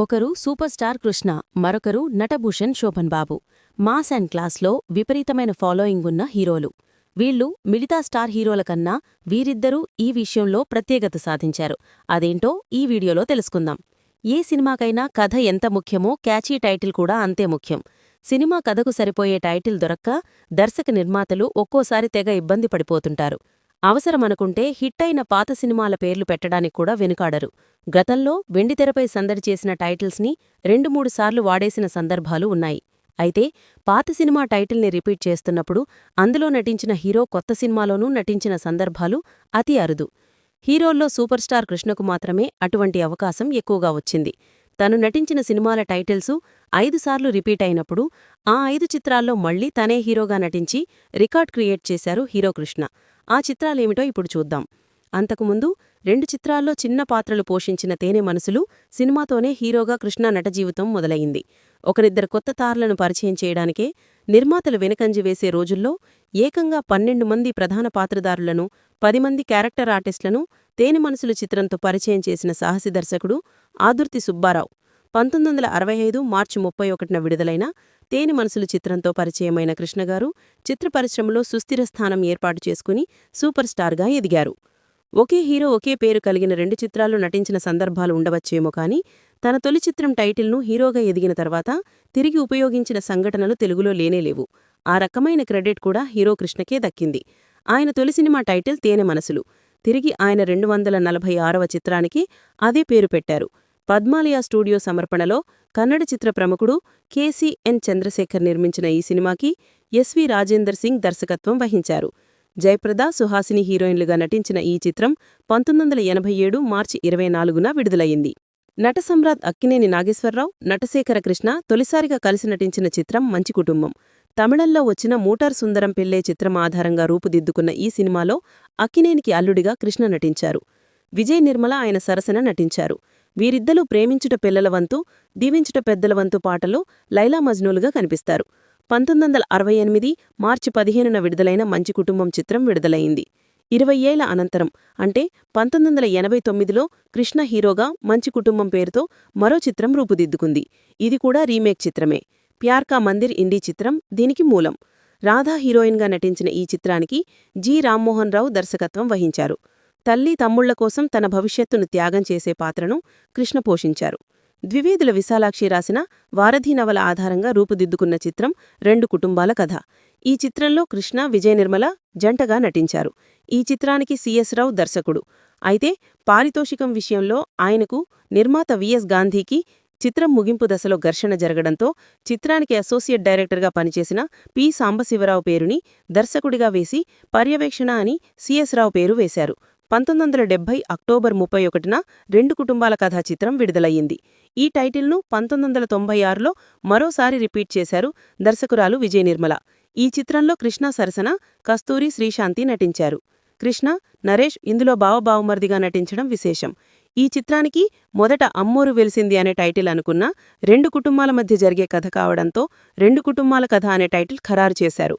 ఒకరు super star Krishna మరొకరు Natabhushan Sobhan Babu mass and క్లాస్లో విపరీతమైన ఫాలోయింగ్ ఉన్న హీరోలు. వీళ్ళు మిగతా స్టార్ హీరోల కన్నా వీరిద్దరూ ఈ విషయంలో ప్రత్యేకత సాధించారు. అదేంటో ఈ వీడియోలో తెలుసుకుందాం. ఏ సినిమాకైనా కథ ఎంత ముఖ్యమో క్యాచీ టైటిల్ కూడా అంతే ముఖ్యం. సినిమా కథకు సరిపోయే టైటిల్ దొరక్క దర్శక నిర్మాతలు ఒక్కోసారి తెగ ఇబ్బంది పడిపోతుంటారు. అవసరమనుకుంటే హిట్టయిన పాత సినిమాల పేర్లు పెట్టడానికి కూడా వెనుకాడరు. గతంలో వెండితెరపై సందడి చేసిన టైటిల్స్ని రెండు మూడు సార్లు వాడేసిన సందర్భాలు ఉన్నాయి. అయితే పాత సినిమా టైటిల్ని రిపీట్ చేస్తున్నప్పుడు అందులో నటించిన హీరో కొత్త సినిమాలోనూ నటించిన సందర్భాలు అతి అరుదు. హీరోల్లో సూపర్ స్టార్ కృష్ణకు మాత్రమే అటువంటి అవకాశం ఎక్కువగా వచ్చింది. తను నటించిన సినిమాల టైటిల్సు ఐదుసార్లు రిపీట్ అయినప్పుడు ఆ ఐదు చిత్రాల్లో మళ్ళీ తనే హీరోగా నటించి రికార్డ్ క్రియేట్ చేశారు హీరో కృష్ణ. ఆ చిత్రాలేమిటో ఇప్పుడు చూద్దాం. అంతకుముందు రెండు చిత్రాల్లో చిన్న పాత్రలు పోషించిన తేనె మనసులు సినిమాతోనే హీరోగా కృష్ణ నట జీవితం మొదలయింది ఒకరిద్దరు కొత్త తారలను పరిచయం చేయడానికే నిర్మాతలు వెనకంజి వేసే రోజుల్లో ఏకంగా పన్నెండు మంది ప్రధాన పాత్రదారులను పది మంది క్యారెక్టర్ ఆర్టిస్టులను తేనె మనసులు చిత్రంతో పరిచయం చేసిన సాహసి దర్శకుడు ఆదుర్తి సుబ్బారావు. పంతొమ్మిది వందల అరవై ఐదు మార్చి ముప్పై ఒకటిన విడుదలైన తేనె మనసులు చిత్రంతో పరిచయమైన కృష్ణగారు చిత్ర పరిశ్రమలో సుస్థిర స్థానం ఏర్పాటు చేసుకుని సూపర్ స్టార్గా ఎదిగారు. ఒకే హీరో ఒకే పేరు కలిగిన రెండు చిత్రాలు నటించిన సందర్భాలు ఉండవచ్చేమో కానీ తన తొలి చిత్రం టైటిల్ను హీరోగా ఎదిగిన తర్వాత తిరిగి ఉపయోగించిన సంఘటనలు తెలుగులో లేనేలేవు ఆ రకమైన క్రెడిట్ కూడా హీరో కృష్ణకే దక్కింది. ఆయన తొలి సినిమా టైటిల్ తేనె మనసులు. తిరిగి ఆయన రెండు వందల నలభై ఆరవ చిత్రానికి అదే పేరు పెట్టారు. పద్మాలియా స్టూడియో సమర్పణలో కన్నడ చిత్ర ప్రముఖుడు కేసీఎన్ చంద్రశేఖర్ నిర్మించిన ఈ సినిమాకి ఎస్వి రాజేందర్ సింగ్ దర్శకత్వం వహించారు. జయప్రద సుహాసిని హీరోయిన్లుగా నటించిన ఈ చిత్రం పంతొమ్మిది వందల ఎనభై ఏడు మార్చి ఇరవై నాలుగున విడుదలయ్యింది. నటసమ్రాట్ అక్కినేని నాగేశ్వరరావు నటశేఖర కృష్ణ తొలిసారిగా కలిసి నటించిన చిత్రం మంచి కుటుంబం. తమిళంలో వచ్చిన మూటార్ సుందరం పెళ్ళే చిత్రం ఆధారంగా రూపుదిద్దుకున్న ఈ సినిమాలో అక్కినేనికి అల్లుడిగా కృష్ణ నటించారు. విజయ్ నిర్మల ఆయన సరసన నటించారు. వీరిద్దరూ ప్రేమించుట పిల్లల వంతు దీవించుట పెద్దల వంతు పాటలో లైలా మజ్నూలుగా కనిపిస్తారు. పంతొమ్మిది వందల అరవై ఎనిమిది మార్చి పదిహేనున విడుదలైన మంచి కుటుంబం చిత్రం విడుదలైంది. ఇరవై ఏళ్ళ అనంతరం అంటే పంతొమ్మిది వందల ఎనభై తొమ్మిదిలో కృష్ణ హీరోగా మంచి కుటుంబం పేరుతో మరో చిత్రం రూపుదిద్దుకుంది. ఇది కూడా రీమేక్ చిత్రమే. ప్యార్కా మందిర్ ఇండీ చిత్రం దీనికి మూలం. రాధా హీరోయిన్గా నటించిన ఈ చిత్రానికి జి రామ్మోహన్ రావు దర్శకత్వం వహించారు. తల్లి తమ్ముళ్ళ కోసం తన భవిష్యత్తును త్యాగం చేసే పాత్రను కృష్ణ పోషించారు. ద్వివేదుల విశాలాక్షి రాసిన వారధి నవల ఆధారంగా రూపుదిద్దుకున్న చిత్రం రెండు కుటుంబాల కథ. ఈ చిత్రంలో కృష్ణ విజయ నిర్మల జంటగా నటించారు. ఈ చిత్రానికి సిఎస్ రావు దర్శకుడు. అయితే పారితోషికం విషయంలో ఆయనకు నిర్మాత విఎస్ గాంధీకి చిత్రం ముగింపు దశలో ఘర్షణ జరగడంతో చిత్రానికి అసోసియేట్ డైరెక్టర్గా పనిచేసిన పి. సాంబశివరావు పేరుని దర్శకుడిగా వేసి పర్యవేక్షణ అని సిఎస్ రావు పేరు వేశారు. పంతొమ్మిది వందల డెబ్బై అక్టోబర్ ముప్పై ఒకటిన రెండు కుటుంబాల కథా చిత్రం విడుదలయ్యింది. ఈ టైటిల్ను పంతొమ్మిది వందల తొంభై ఆరులో మరోసారి రిపీట్ చేశారు దర్శకురాలు విజయ నిర్మల ఈ చిత్రంలో కృష్ణ సరసన కస్తూరి శ్రీశాంతి నటించారు. కృష్ణ నరేష్ ఇందులో బావబావుమర్దిగా నటించడం విశేషం. ఈ చిత్రానికి మొదట అమ్మోరు వెలిసింది అనే టైటిల్ అనుకున్న రెండు కుటుంబాల మధ్య జరిగే కథ కావడంతో రెండు కుటుంబాల కథ అనే టైటిల్ ఖరారు చేశారు.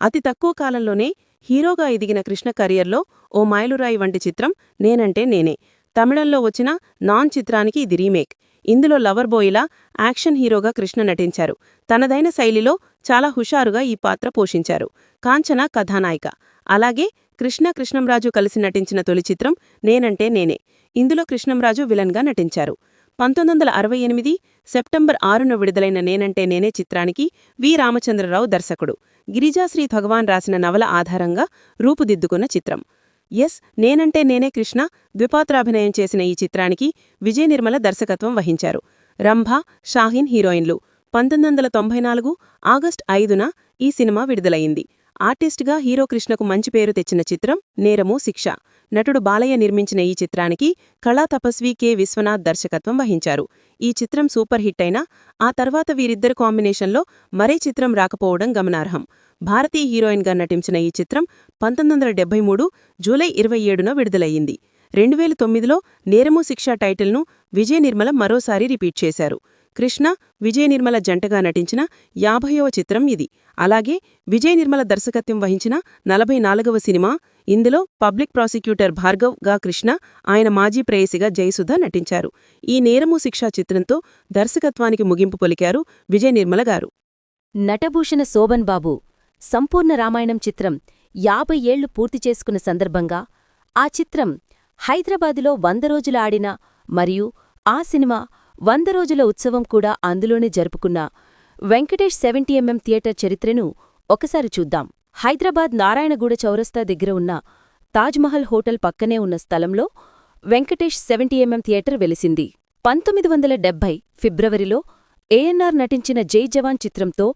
అతి తక్కువ కాలంలోనే హీరోగా ఎదిగిన కృష్ణ కెరియర్లో ఓ మైలురాయి వంటి చిత్రం నేనంటే నేనే. తమిళంలో వచ్చిన నాన్ చిత్రానికి ఇది రీమేక్. ఇందులో లవర్ బోయిలా యాక్షన్ హీరోగా కృష్ణ నటించారు. తనదైన శైలిలో చాలా హుషారుగా ఈ పాత్ర పోషించారు. కాంచన కథానాయిక. అలాగే కృష్ణ కృష్ణంరాజు కలిసి నటించిన తొలి చిత్రం నేనంటే నేనే. ఇందులో కృష్ణంరాజు విలన్గా నటించారు. పంతొమ్మిది వందల అరవై ఎనిమిది సెప్టెంబర్ ఆరున విడుదలైన నేనంటే నేనే చిత్రానికి వి. రామచంద్రరావు దర్శకుడు. గిరిజాశ్రీ భగవాన్ రాసిన నవల ఆధారంగా రూపుదిద్దుకున్న చిత్రం. ఎస్. నేనంటే నేనే కృష్ణ ద్విపాత్రాభినయం చేసిన ఈ చిత్రానికి విజయ నిర్మల దర్శకత్వం వహించారు. రంభ షాహీన్ హీరోయిన్లు. పంతొమ్మిది వందల తొంభై నాలుగు ఆగస్ట్ ఐదున ఈ సినిమా విడుదలయింది ఆర్టిస్టుగా హీరో కృష్ణకు మంచి పేరు తెచ్చిన చిత్రం నేరము శిక్ష. నటుడు బాలయ్య నిర్మించిన ఈ చిత్రానికి కళా తపస్వి కె. విశ్వనాథ్ దర్శకత్వం వహించారు. ఈ చిత్రం సూపర్ హిట్ అయినా ఆ తర్వాత వీరిద్దరు కాంబినేషన్లో మరే చిత్రం రాకపోవడం గమనార్హం. భారతీయ హీరోయిన్గా నటించిన ఈ చిత్రం పంతొమ్మిది వందల మూడు జూలై ఇరవై ఏడున విడుదలయ్యింది. రెండు వేల తొమ్మిదిలో నేరము శిక్ష టైటిల్ను విజయ నిర్మల మరోసారి రిపీట్ చేశారు. కృష్ణ విజయ నిర్మల జంటగా నటించిన యాభైవ చిత్రం ఇది. అలాగే విజయ నిర్మల దర్శకత్వం వహించిన నలభై నాలుగవ సినిమా ఇందులో పబ్లిక్ ప్రాసిక్యూటర్ భార్గవ్గా కృష్ణ ఆయన మాజీ ప్రేయసిగా జయసుధ నటించారు. ఈ నేరము శిక్షా చిత్రంతో దర్శకత్వానికి ముగింపు పలికారు విజయ నిర్మల గారు. నటభూషణ శోభన్ బాబు సంపూర్ణ రామాయణం చిత్రం యాభై ఏళ్ళు పూర్తి చేసుకున్న సందర్భంగా ఆ చిత్రం హైదరాబాదులో వంద రోజులు ఆడిన మరియు ఆ సినిమా వంద రోజుల ఉత్సవం కూడా అందులోనే జరుపుకున్న వెంకటేష్ సెవెంటీ ఎంఎం థియేటర్ చరిత్రను ఒకసారి చూద్దాం. హైదరాబాద్ నారాయణగూడ చౌరస్తా దగ్గర ఉన్న తాజ్మహల్ హోటల్ పక్కనే ఉన్న స్థలంలో వెంకటేష్ సెవెంటీ ఎంఎం థియేటర్ వెలిసింది. పంతొమ్మిది వందల డెబ్బై ఫిబ్రవరిలో ఏఎన్ఆర్ నటించిన జై జవాన్ చిత్రంతో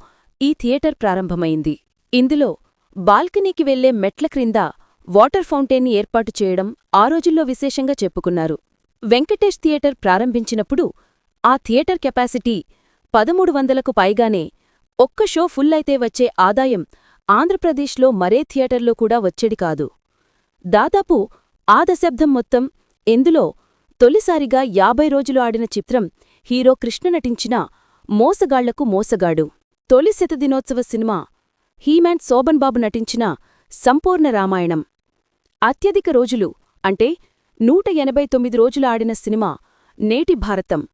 ఈ థియేటర్ ప్రారంభమైంది. ఇందులో బాల్కనీకి వెళ్ళే మెట్ల క్రింద వాటర్ ఫౌంటైన్ని ఏర్పాటు చేయడం ఆ రోజుల్లో విశేషంగా చెప్పుకున్నారు. వెంకటేష్ థియేటర్ ప్రారంభించినప్పుడు ఆ థియేటర్ కెపాసిటీ పదమూడు వందలకు పైగానే ఒక్క షో ఫుల్ అయితే వచ్చే ఆదాయం ఆంధ్రప్రదేశ్లో మరే థియేటర్లో కూడా వచ్చేది కాదు. దాదాపు ఆ దశాబ్దం మొత్తం ఇందులో తొలిసారిగా యాభై రోజులు ఆడిన చిత్రం హీరో కృష్ణ నటించిన మోసగాళ్ళకు మోసగాడు. తొలి శతదినోత్సవ cinema he man Sobhan Babu నటించిన సంపూర్ణ రామాయణం. అత్యధిక రోజులు అంటే నూట ఎనభై తొమ్మిది రోజులు ఆడిన సినిమా నేటి భారతం.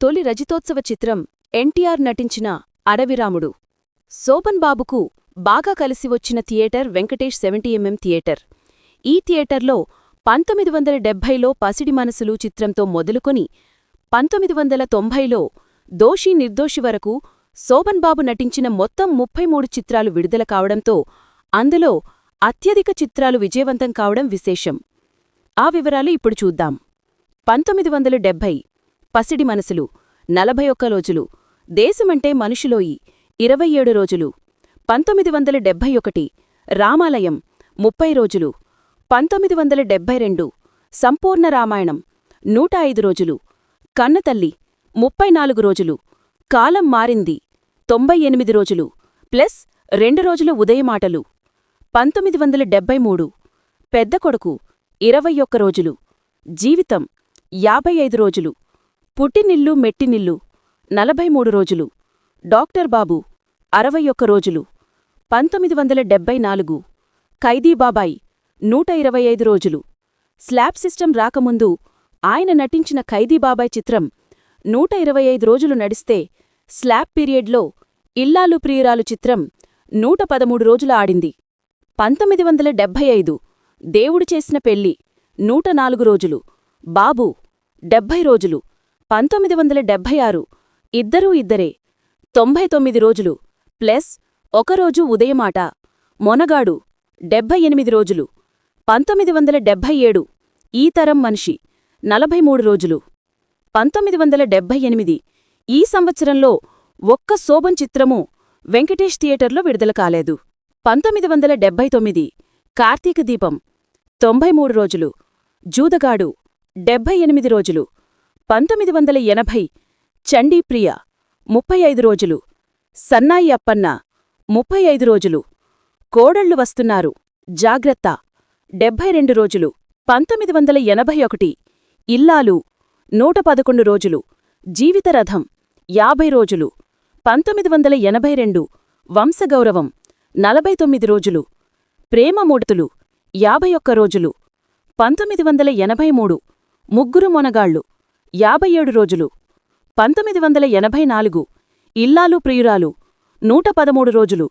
తొలి రజితోత్సవ చిత్రం ఎన్టీఆర్ నటించిన అడవిరాముడు. శోభన్ బాబుకు బాగా కలిసి వచ్చిన theatre Venkatesh seventy MM theatre. ఈ థియేటర్లో పంతొమ్మిది వందల డెబ్భైలో పసిడి మనసులు చిత్రంతో మొదలుకొని పంతొమ్మిది వందల తొంభైలో దోషి నిర్దోషి వరకు శోభన్ బాబు నటించిన మొత్తం ముప్పై మూడు చిత్రాలు విడుదల కావడంతో అందులో అత్యధిక చిత్రాలు విజయవంతం కావడం విశేషం. ఆ వివరాలు ఇప్పుడు చూద్దాం. పంతొమ్మిది వందల డెబ్భై పసిడి మనసులు నలభై ఒక్క రోజులు దేశమంటే మనుషులోయి ఇరవై ఏడు రోజులు పంతొమ్మిది వందల డెబ్భై ఒకటి రామాలయం ముప్పై రోజులు. పంతొమ్మిది వందల డెబ్భై రెండు సంపూర్ణ రామాయణం నూట ఐదు రోజులు. కన్నతల్లి ముప్పై నాలుగు రోజులు. కాలం మారింది తొంభై ఎనిమిది రోజులు. ప్లస్ రెండు రోజులు ఉదయమాటలు. పంతొమ్మిది వందల డెబ్భై మూడు పెద్ద కొడుకు ఇరవై ఒక్క రోజులు. జీవితం యాభై ఐదు రోజులు. పుట్టినిల్లు మెట్టినిల్లు నలభై మూడు రోజులు. డాక్టర్ బాబు అరవై ఒక్క రోజులు. పంతొమ్మిది వందల డెబ్బై నాలుగు. ఖైదీ బాబాయ్ నూట ఇరవై ఐదు రోజులు. స్లాబ్ సిస్టమ్ రాకముందు ఆయన నటించిన ఖైదీబాబాయ్ చిత్రం నూట ఇరవై ఐదు రోజులు నడిస్తే స్లాబ్ పీరియడ్లో ఇల్లాలు ప్రియురాలు చిత్రం నూట పదమూడు రోజులు ఆడింది. పంతొమ్మిది వందల డెబ్భై ఐదు దేవుడు చేసిన పెళ్ళి నూట నాలుగు రోజులు. బాబు డెబ్భై రోజులు. పంతొమ్మిది వందల డెబ్భై ఆరు ఇద్దరూ ఇద్దరే. తొంభై తొమ్మిది రోజులు ప్లస్ ఒకరోజు ఉదయమాట. మొనగాడు. డెబ్భై ఎనిమిది రోజులు. పంతొమ్మిది వందల డెబ్భై ఏడు. ఈ తరం మనిషి. నలభై మూడు రోజులు. పంతొమ్మిది వందల డెబ్భై ఎనిమిది. ఈ సంవత్సరంలో ఒక్క శోభన్ చిత్రమూ వెంకటేష్ థియేటర్లో విడుదల కాలేదు. పంతొమ్మిది వందల డెబ్భై తొమ్మిది. కార్తీక దీపం. తొంభై మూడు రోజులు. జూదగాడు. డెబ్భై ఎనిమిది రోజులు. పంతొమ్మిది వందల ఎనభై. చండీప్రియ. ముప్పై ఐదు రోజులు. సన్నాయి అప్పన్న. ముప్పై ఐదు రోజులు. కోడళ్ళు వస్తున్నారు. జాగ్రత్త. డెబ్భై రెండు రోజులు. పంతొమ్మిది వందల ఎనభై ఒకటి. ఇల్లాలు. నూట పదకొండు రోజులు. జీవితరథం యాభై రోజులు. పంతొమ్మిది వందల ఎనభై రెండు. వంశగౌరవం. నలభై తొమ్మిది రోజులు. ప్రేమమూర్తులు యాభై ఒక్క రోజులు. పంతొమ్మిది వందల ఎనభై మూడు. ముగ్గురు మొనగాళ్ళు యాభై ఏడు రోజులు. పంతొమ్మిది వందల ఎనభై నాలుగు. ఇల్లాలు ప్రియురాలు. నూట పదమూడు రోజులు.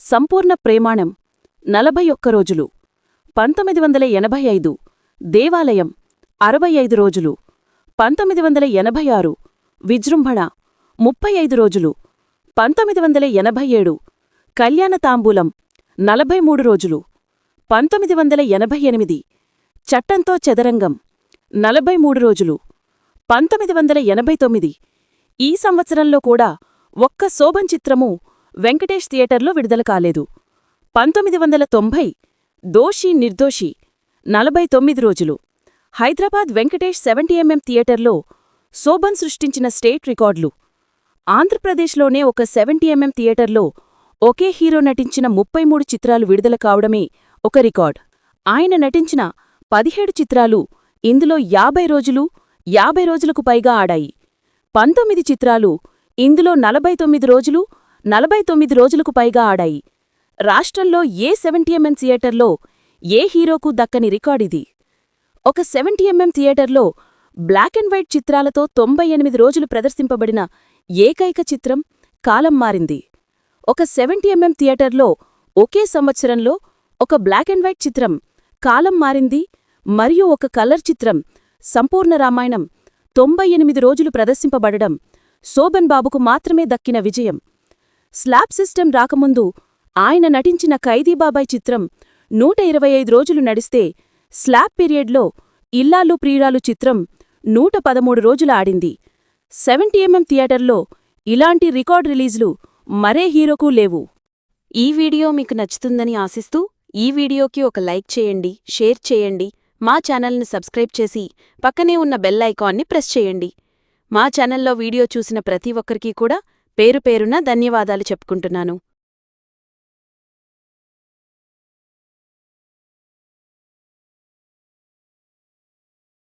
సంపూర్ణ ప్రేమాణం నలభై ఒక్క రోజులు. పంతొమ్మిది వందల ఎనభై ఐదు దేవాలయం అరవై ఐదు రోజులు. పంతొమ్మిది వందల ఎనభై ఆరు విజృంభణ ముప్పై ఐదు రోజులు. పంతొమ్మిది వందల ఎనభై ఏడు కళ్యాణ తాంబూలం నలభై మూడు రోజులు. పంతొమ్మిది వందల ఎనభై ఎనిమిది చట్టంతో చదరంగం నలభై మూడు రోజులు. పంతొమ్మిది వందల ఎనభై తొమ్మిది ఈ సంవత్సరంలో కూడా ఒక్క శోభన్ చిత్రము వెంకటేష్ థియేటర్లో విడుదల కాలేదు. పంతొమ్మిది వందల తొంభై దోషి నిర్దోషి నలభై తొమ్మిది రోజులు. హైదరాబాద్ వెంకటేష్ సెవెంటీ ఎంఎం థియేటర్లో శోభన్ సృష్టించిన స్టేట్ రికార్డులు. ఆంధ్రప్రదేశ్లోనే ఒక సెవెంటీ ఎంఎం థియేటర్లో ఒకే హీరో నటించిన ముప్పై మూడు చిత్రాలు విడుదల కావడమే ఒక రికార్డ్. ఆయన నటించిన పదిహేడు చిత్రాలు ఇందులో యాభై రోజులు యాభై రోజులకు పైగా ఆడాయి. పంతొమ్మిది చిత్రాలు ఇందులో నలభై తొమ్మిది రోజులు నలభై తొమ్మిది రోజులకు పైగా ఆడాయి. రాష్ట్రంలో ఏ సెవెంటీఎంఎం థియేటర్లో ఏ హీరోకు దక్కని రికార్డిది ఒక సెవెంటీఎంఎం థియేటర్లో బ్లాక్ అండ్ వైట్ చిత్రాలతో తొంభై ఎనిమిది రోజులు ప్రదర్శింపబడిన ఏకైక చిత్రం కాలం మారింది. ఒక సెవెంటీఎంఎం థియేటర్లో ఒకే సంవత్సరంలో ఒక బ్లాక్ అండ్ వైట్ చిత్రం కాలం మారింది మరియు ఒక కలర్ చిత్రం సంపూర్ణ రామాయణం తొంభై ఎనిమిది రోజులు ప్రదర్శింపబడడం శోభన్ బాబుకు మాత్రమే దక్కిన విజయం. స్లాబ్ సిస్టమ్ రాకముందు ఆయన నటించిన ఖైదీబాబాయ్ చిత్రం నూట ఇరవై ఐదు రోజులు నడిస్తే స్లాబ్ పీరియడ్లో ఇల్లాలు ప్రియురాలు చిత్రం నూట పదమూడు రోజులు ఆడింది. సెవెంటీ ఎంఎం థియేటర్లో ఇలాంటి రికార్డ్ రిలీజ్లు మరే హీరోకు లేవు. ఈ వీడియో మీకు నచ్చుతుందని ఆశిస్తూ ఈ వీడియోకి ఒక లైక్ చేయండి షేర్ చేయండి మా ఛానల్ని సబ్స్క్రైబ్ చేసి పక్కనే ఉన్న బెల్ ఐకాన్ని ప్రెస్ చేయండి. మా ఛానల్లో వీడియో చూసిన ప్రతి ఒక్కరికీ కూడా పేరు పేరున ధన్యవాదాలు చెప్పుకుంటున్నాను.